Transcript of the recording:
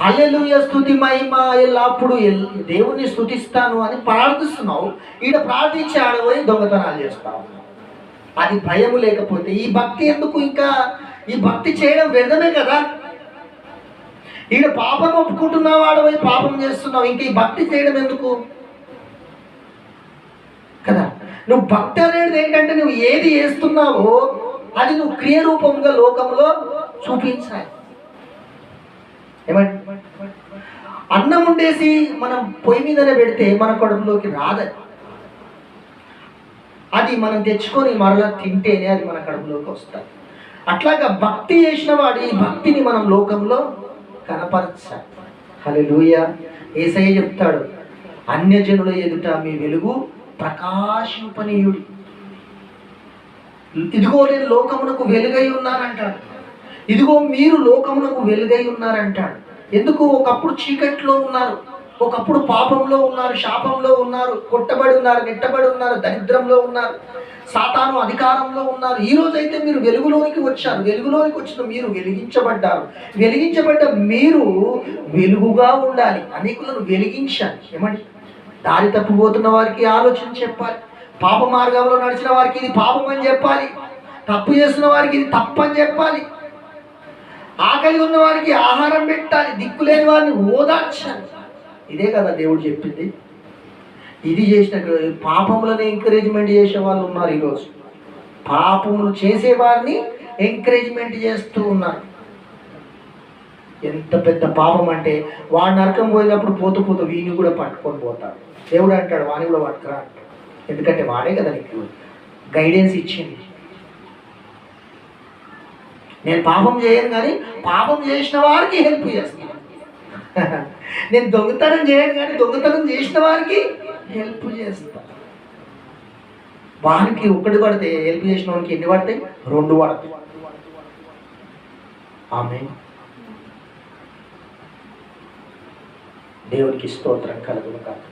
Hallelujah స్థుతి మహిమ ఎల్లప్పుడు దేవుని దేవుణ్ణి స్థుతిస్తాను అని ప్రార్థిస్తున్నావు. ఈడ ప్రార్థించి ఆడబోయి దొంగతనాలు చేస్తావు. అది భయము లేకపోతే ఈ భక్తి ఎందుకు ఇంకా? ఈ భక్తి చేయడం వ్యర్థమే కదా? ఈడ పాపం ఒప్పుకుంటున్నావు ఆడబోయి పాపం చేస్తున్నావు. ఇంకా ఈ భక్తి చేయడం ఎందుకు? కదా? నువ్వు భక్తి అనేది ఏంటంటే నువ్వు ఏది చేస్తున్నావో అది నువ్వు క్రియ రూపంగా లోకంలో చూపించాలి. ఏమండి? అన్నం ఉండేసి మనం పొయ్యి మీదనే పెడితే మన కడుపులోకి రాదది అది మనం తెచ్చుకొని మరలా తింటేనే అది మన కడుపులోకి వస్తుంది. అట్లాగా భక్తి చేసిన వాడు ఈ భక్తిని మనం లోకంలో కనపరచాలి. లూయ ఏసయ్య చెప్తాడు అన్యజనుల ఎదుట మీ వెలుగు ప్రకాశింపనీయుడి. ఇదిగో నేను లోకమునకు వెలుగై ఉన్నానంటాడు. ఇదిగో మీరు లోకమునకు వెలుగై ఉన్నారంటాడు. ఎందుకు? ఒకప్పుడు చీకట్లో ఉన్నారు. ఒకప్పుడు పాపంలో ఉన్నారు శాపంలో ఉన్నారు కొట్టబడి ఉన్నారు నెట్టబడి ఉన్నారు దరిద్రంలో ఉన్నారు సాతాను అధికారంలో ఉన్నారు. ఈ రోజైతే మీరు వెలుగులోనికి వచ్చారు. వెలుగులోనికి వచ్చిన మీరు వెలిగించబడ్డారు. వెలిగించబడ్డ మీరు వెలుగుగా ఉండాలి. అనేకులను వెలిగించాలి. ఏమండి? దారి తప్పిపోతున్న వారికి ఆలోచన చెప్పాలి. పాప మార్గంలో నడిచిన వారికి ఇది పాపం అని చెప్పాలి. తప్పు చేస్తున్న వారికి ఇది తప్పు అని చెప్పాలి. ఆకలి ఉన్న వారికి ఆహారం పెట్టాలి దిక్కు లేని వారిని ఓదార్చాలి. ఇదే కదా దేవుడు చెప్పింది. ఇది చేసిన పాపములను ఎంకరేజ్మెంట్ చేసే వాళ్ళు ఉన్నారు ఈరోజు. పాపములు చేసేవారిని ఎంకరేజ్మెంట్ చేస్తూ ఉన్నారు. ఎంత పెద్ద పాపం అంటే వాడు నరకం పోయినప్పుడు పోతూ పోతూ వీడిని కూడా పట్టుకొని పోతాడు. దేవుడు అంటాడు వాడిని కూడా పట్టుకురా అంటాడు. ఎందుకంటే వాడే కదా నీకు గైడెన్స్ ఇచ్చింది. నేను పాపం చేయను కానీ పాపం చేసిన వారికి హెల్ప్ చేస్తాను. నేను దొంగతనం చేయను కానీ దొంగతనం చేసిన వారికి హెల్ప్ చేస్తా. వారికి ఒకటి పడితే హెల్ప్ చేసిన వానికి ఎన్ని పడతాయి? రెండు పడతాయి. ఆమె దేవునికి స్తోత్రం కలుగును కాదు